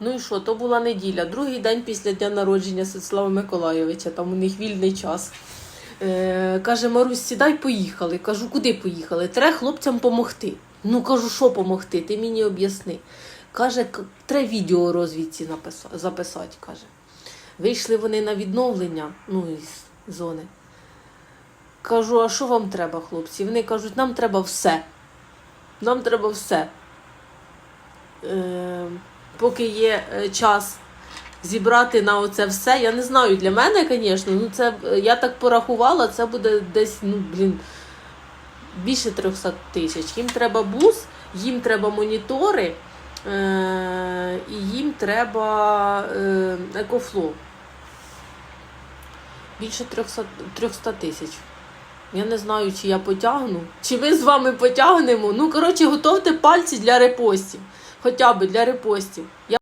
Ну і що, то була неділя, другий день після дня народження Святослава Миколайовича, там у них вільний час. Е, каже, Марусь, сідай, поїхали. Кажу, куди поїхали? Треба хлопцям помогти. Ну, кажу, що помогти? Ти мені об'ясни. Каже, треба відео розвідці записати. каже. Вийшли вони на відновлення ну, із зони. Кажу, а що вам треба, хлопці? Вони кажуть, нам треба все. Нам треба все. Е, поки є е, час зібрати на оце все. Я не знаю, для мене, звісно, ну це е, я так порахувала, це буде десь, ну, блін, більше 300 тисяч. Їм треба бус, їм треба монітори, е- і їм треба е- екофло. Більше 300 300 тисяч. Я не знаю, чи я потягну, чи ми з вами потягнемо. Ну, коротше, готовте пальці для репостів. Хоча би для репостів.